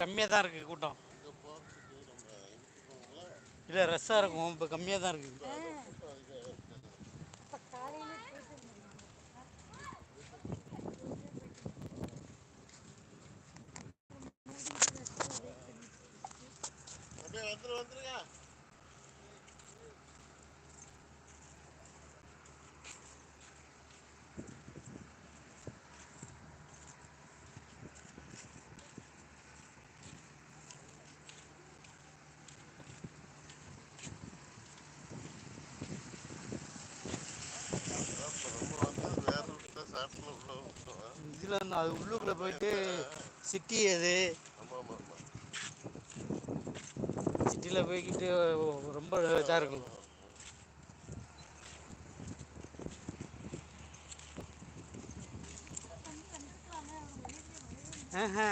கம்மியாக தான் இருக்குது கூட்டம். இல்லை ரஷ்ஷாக இருக்கும் இப்போ கம்மியாக தான் இருக்குது இப்போ வந்துரு வந்துருங்க. இதில் அது உள்ளுக்குள்ளே போயிட்டு சிட்டி அது சிட்டியில் போய்கிட்டு ரொம்ப இதாக இருக்கும். ஆஹா.